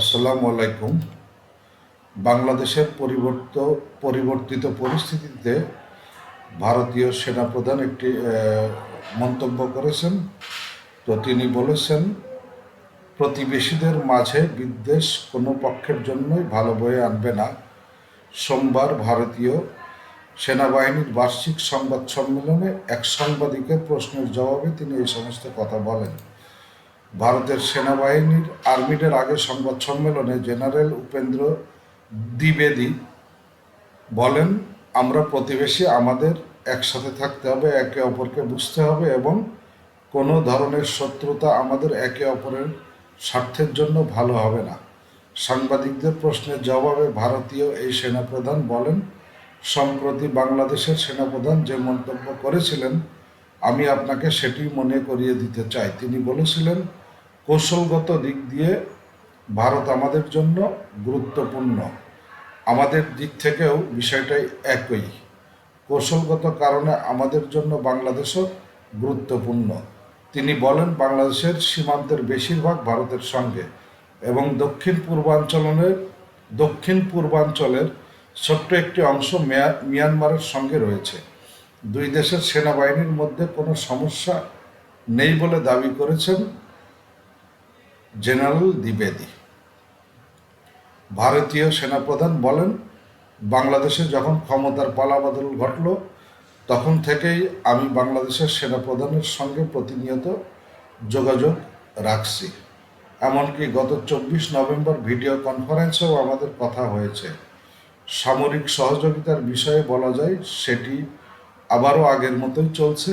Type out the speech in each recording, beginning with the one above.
আসসালামু আলাইকুম। বাংলাদেশের পরিবর্ত, পরিবর্তিত পরিস্থিতিতে ভারতীয় সেনাপ্রধান একটি মন্তব্য করেছেন। তো তিনি বলেছেন, প্রতিবেশীদের মাঝে বিদ্বেষ কোনো পক্ষের জন্যই ভালো বয়ে আনবে না। সোমবার ভারতীয় সেনাবাহিনীর বার্ষিক সংবাদ সম্মেলনে এক সাংবাদিকের প্রশ্নের জবাবে তিনি এই সমস্ত কথা বলেন। ভারতের সেনাবাহিনীর আর্মিডের আগে সংবাদ সম্মেলনে জেনারেল উপেন্দ্র দ্বিবেদী বলেন, আমরা প্রতিবেশী, আমাদের একসাথে থাকতে হবে, একে অপরকে বুঝতে হবে এবং কোনো ধরনের শত্রুতা আমাদের একে অপরের স্বার্থের জন্য ভালো হবে না। সাংবাদিকদের প্রশ্নের জবাবে ভারতীয় এই সেনাপ্রধান বলেন, সম্প্রতি বাংলাদেশের সেনাপ্রধান যে মন্তব্য করেছিলেন, আমি আপনাকে সেটি মনে করিয়ে দিতে চাই। তিনি বলেছিলেন কৌশলগত দিক দিয়ে ভারত আমাদের জন্য গুরুত্বপূর্ণ। আমাদের দিক থেকেও বিষয়টাই একই। কৌশলগত কারণে আমাদের জন্য বাংলাদেশও গুরুত্বপূর্ণ। তিনি বলেন, বাংলাদেশের সীমান্তের বেশিরভাগ ভারতের সঙ্গে এবং দক্ষিণ পূর্বাঞ্চলের দক্ষিণ পূর্বাঞ্চলের ছোট্ট একটি অংশ মিয়া- মিয়ানমারের সঙ্গে রয়েছে। দুই দেশের সেনাবাহিনীর মধ্যে কোনো সমস্যা নেই বলে দাবি করেছেন জেনারেল দ্বিবেদী। ভারতীয় সেনাপ্রধান বলেন, বাংলাদেশে যখন ক্ষমতার পালাবদল ঘটল, তখন থেকেই আমি বাংলাদেশের সেনাপ্রধানের সঙ্গে প্রতিনিয়ত যোগাযোগ রাখছি। এমনকি গত চব্বিশ নভেম্বর ভিডিও কনফারেন্সেও আমাদের কথা হয়েছে। সামরিক সহযোগিতার বিষয়ে বলা যায়, সেটি আবারও আগের মতোই চলছে।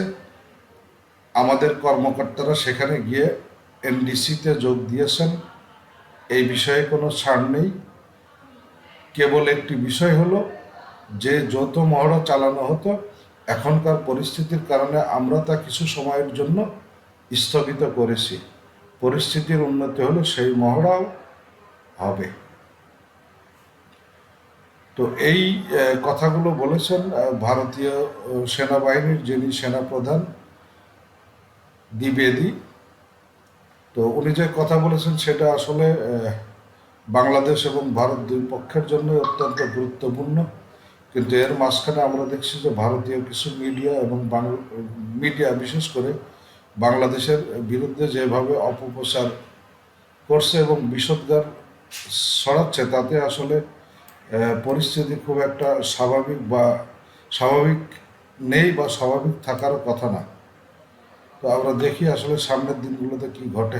আমাদের কর্মকর্তারা সেখানে গিয়ে এনডিসিতে যোগ দিয়েছেন, এই বিষয়ে কোনো ছাড় নেই। কেবল একটি বিষয় হলো, যে যৌথ মহড়া চালানো হতো, এখনকার পরিস্থিতির কারণে আমরা তা কিছু সময়ের জন্য স্থগিত করেছি। পরিস্থিতির উন্নতি হলে সেই মহড়াও হবে। তো এই কথাগুলো বলেছেন ভারতীয় সেনাবাহিনীর যিনি সেনাপ্রধান, দ্বিবেদী তো উনি যে কথা বলেছেন সেটা আসলে বাংলাদেশ এবং ভারত দুই পক্ষের জন্য অত্যন্ত গুরুত্বপূর্ণ। কিন্তু এর মাঝখানে আমরা দেখছি যে ভারতীয় কিছু মিডিয়া এবং মিডিয়া, বিশেষ করে বাংলাদেশের বিরুদ্ধে যেভাবে অপপ্রচার করছে এবং বিষোদ্গার ছড়াচ্ছে, তাতে আসলে পরিস্থিতি খুব একটা স্বাভাবিক বা স্বাভাবিক নেই বা স্বাভাবিক থাকার কথা না। তো আমরা দেখি আসলে সামনের দিনগুলোতে কি ঘটে।